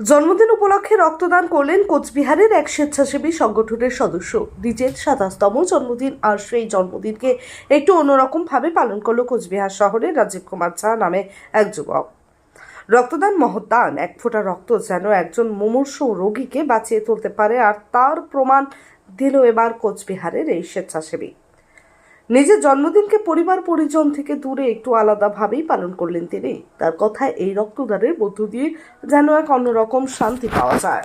জন্মদিন উপলক্ষে রক্তদান করলেন কোচবিহারের এক স্বেচ্ছাসেবী সংগঠনের সদস্য। নিজের সাতাশতম জন্মদিন আর সেই জন্মদিনকে একটু অন্যরকম ভাবে পালন করল কোচবিহার শহরের রাজীব কুমার ঝা নামে এক যুবক। রক্তদান মহদান এক ফোঁটা রক্ত যেন একজন মুমূর্ষ রোগীকে বাঁচিয়ে তুলতে পারে, আর তার প্রমাণ দিল এবার কোচবিহারের এই স্বেচ্ছাসেবী। নিজের জন্মদিনকে পরিবার পরিজন থেকে দূরে একটু আলাদাভাবেই পালন করলেন তিনি। তার কথায় এই রক্তদানের মধ্য দিয়ে যেন এক অন্যরকম শান্তি পাওয়া যায়।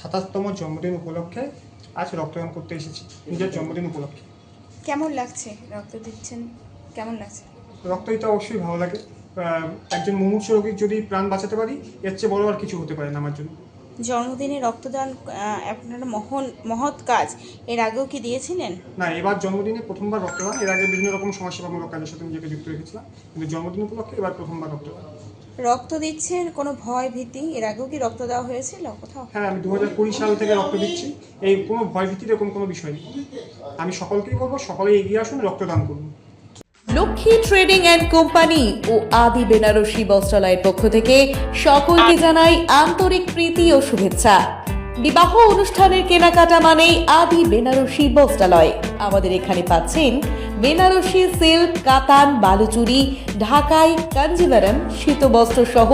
সাতাশতম জন্মদিন উপলক্ষে আজ রক্তদান করতে এসেছি। নিজের জন্মদিন উপলক্ষে। কেমন লাগছে? রক্ত দিচ্ছেন? কেমন লাগছে? রক্ত দিতে অবশ্যই ভালো লাগে। একজন মুমূর্ষ রোগীর যদি প্রাণ বাঁচাতে পারি এর চেয়ে বড় আর কিছু হতে পারে না আমার জন্য। জন্মদিনে রক্তদান আপনার মহন মহৎ কাজ। এর আগেও কি দিয়েছিলেন? না এবার জন্মদিনে প্রথমবার রক্তদান। এর আগে বিভিন্ন রকম সমাজসেবামূলক কাজের সাথে নিজেকে যুক্ত রেখেছিলাম। কিন্তু জন্মদিন উপলক্ষে এবার প্রথমবার রক্তদান। রক্ত দিচ্ছেন? কোনো ভয় ভীতি? এর আগেও কি রক্ত দেওয়া হয়েছিল কোথাও? হ্যাঁ আমি দু হাজার কুড়ি সাল থেকে রক্ত দিচ্ছি। এই কোনো ভয়ভীতির এরকম কোনো বিষয় নেই। আমি সকলকেই বলব সকলেই এগিয়ে আসুন রক্তদান করুন। লক্ষ্মী ট্রেডিং অ্যান্ড কোম্পানি ও আদি বেনারসি বস্ত্রালয়ের পক্ষ থেকে সকলকে জানাই আন্তরিক প্রীতি ও শুভেচ্ছা। বিবাহ অনুষ্ঠানের কেনাকাটা মানেই আদি বেনারসি বস্ত্রালয় আমাদের এখানে পাচ্ছেন বেনারসি সিল্ক, কাতান, বালুচুরি, ঢাকাই কাঞ্জিভারম শীতবস্ত্র সহ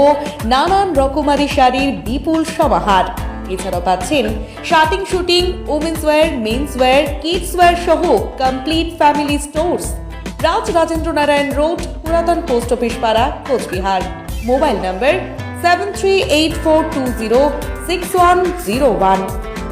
নানান রকমারি শাড়ির বিপুল সমাহার। এছাড়াও পাচ্ছেন shirting suiting womens wear mens wear kids wear সহ complete family stores Raj Rajendra Narayan road, পুরাতন পোস্ট অফিস পাড়া, Coochbehar. Mobile number seven three eight four two zero six one zero one